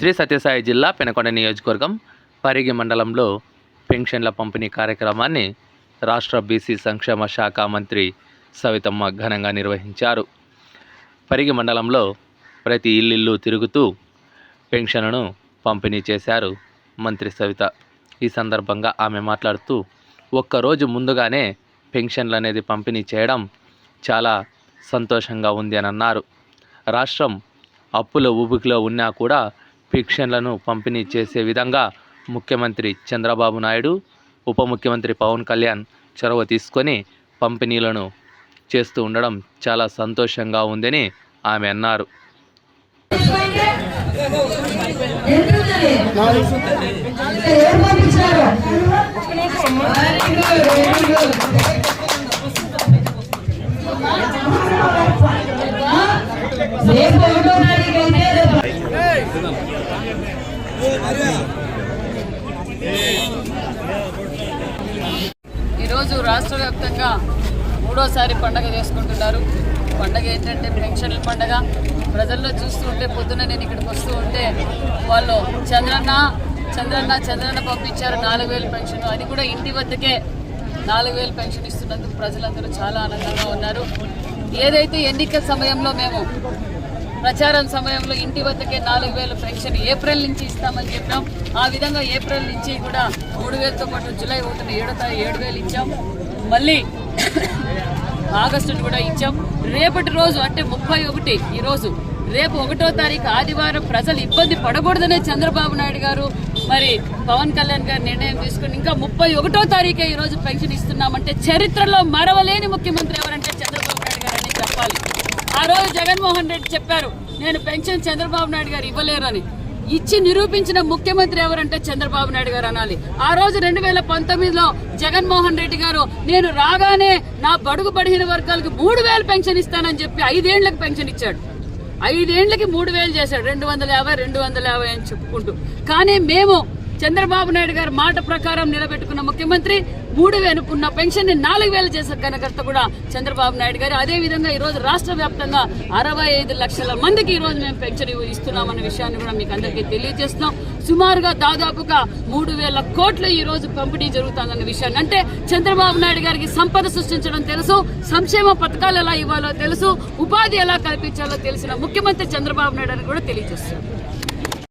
శ్రీ సత్యసాయి జిల్లా పెనకొండ నియోజకవర్గం పరిగి మండలంలో పెన్షన్ల పంపిణీ కార్యక్రమాన్ని రాష్ట్ర బీసీ సంక్షేమ శాఖ మంత్రి సవితమ్మ ఘనంగా నిర్వహించారు. పరిగి మండలంలో ప్రతి ఇల్లు తిరుగుతూ పెన్షన్లను పంపిణీ చేశారు మంత్రి సవిత. ఈ సందర్భంగా ఆమె మాట్లాడుతూ ఒక్కరోజు ముందుగానే పెన్షన్లు అనేది పంపిణీ చేయడం చాలా సంతోషంగా ఉంది అని అన్నారు. రాష్ట్రం అప్పుల ఊబికిలో ఉన్నా కూడా ఫిక్షన్లను పంపిణీ చేసే విధంగా ముఖ్యమంత్రి చంద్రబాబు నాయుడు ఉప ముఖ్యమంత్రి పవన్ కళ్యాణ్ చొరవ తీసుకొని పంపిణీలను చేస్తూ ఉండడం చాలా సంతోషంగా ఉందని ఆమె అన్నారు. ఏం పంపించారు ఈరోజు రాష్ట్ర వ్యాప్తంగా మూడోసారి పండగ చేసుకుంటున్నారు. పండగ ఏంటంటే పెన్షన్ల పండగ. ప్రజల్లో చూస్తూ ఉంటే పొద్దున్న నేను ఇక్కడికి వస్తూ ఉంటే వాళ్ళు చంద్రన్న చంద్రన్న చంద్రన్న పంపించారు నాలుగు వేలు పెన్షన్. అది కూడా ఇంటి వద్దకే నాలుగు వేలు పెన్షన్ ఇస్తున్నందుకు ప్రజలందరూ చాలా ఆనందంగా ఉన్నారు. ఏదైతే ఎన్నికల సమయంలో మేము ప్రచారం సమయంలో ఇంటి వద్దకే నాలుగు వేల పెన్షన్ ఏప్రిల్ నుంచి ఇస్తామని చెప్పాం. ఆ విధంగా ఏప్రిల్ నుంచి కూడా మూడు వేలతో పాటు జూలై ఒకటిన ఏడో ఏడు వేలు ఇచ్చాం. మళ్ళీ ఆగస్టు కూడా ఇచ్చాం. రేపటి రోజు అంటే ముప్పై ఒకటి ఈరోజు. రేపు ఒకటో తారీఖు ఆదివారం ప్రజలు ఇబ్బంది పడకూడదనే చంద్రబాబు నాయుడు గారు మరి పవన్ కళ్యాణ్ గారు నిర్ణయం తీసుకుని ఇంకా ముప్పై ఒకటో తారీఖే ఈ రోజు పెన్షన్ ఇస్తున్నామంటే చరిత్రలో మరవలేని ముఖ్యమంత్రి ఎవరంటే చంద్రబాబు నాయుడు గారు అని చెప్పాలి ఆ రోజు జగన్మోహన్ రెడ్డి చెప్పారు నేను పెన్షన్ చంద్రబాబు నాయుడు గారు ఇవ్వలేరని. ఇచ్చి నిరూపించిన ముఖ్యమంత్రి ఎవరంటే చంద్రబాబు నాయుడు గారు అనాలి. ఆ రోజు రెండు వేల పంతొమ్మిదిలో జగన్మోహన్ రెడ్డి గారు నేను రాగానే నా బడుగు బడిహీన వర్గాలకు మూడు వేలు పెన్షన్ ఇస్తానని చెప్పి ఐదేళ్ళకు పెన్షన్ ఇచ్చాడు. ఐదేళ్ళకి మూడు వేలు చేశాడు. రెండు వందల యాభై రెండు వందల యాభై అని చెప్పుకుంటూ. కానీ మేము చంద్రబాబు నాయుడు గారి మాట ప్రకారం నిలబెట్టుకున్న ముఖ్యమంత్రి మూడు వేలు ఉన్న పెన్షన్ని నాలుగు వేలు చేసే ఘనకర్త కూడా చంద్రబాబు నాయుడు గారు. అదే విధంగా ఈ రోజు రాష్ట్ర వ్యాప్తంగా అరవై ఐదు లక్షల మందికి ఈ రోజు మేము పెన్షన్ ఇస్తున్నామన్న విషయాన్ని కూడా మీకు అందరికీ తెలియజేస్తున్నాం. సుమారుగా దాదాపుగా మూడు వేల కోట్లు ఈ రోజు పంపిణీ జరుగుతుందన్న విషయాన్ని. అంటే చంద్రబాబు నాయుడు గారికి సంపద సృష్టించడం తెలుసు సంక్షేమ పథకాలు ఎలా ఇవ్వాలో తెలుసు ఉపాధి ఎలా కల్పించాలో తెలిసిన ముఖ్యమంత్రి చంద్రబాబు నాయుడు అని కూడా తెలియజేస్తున్నారు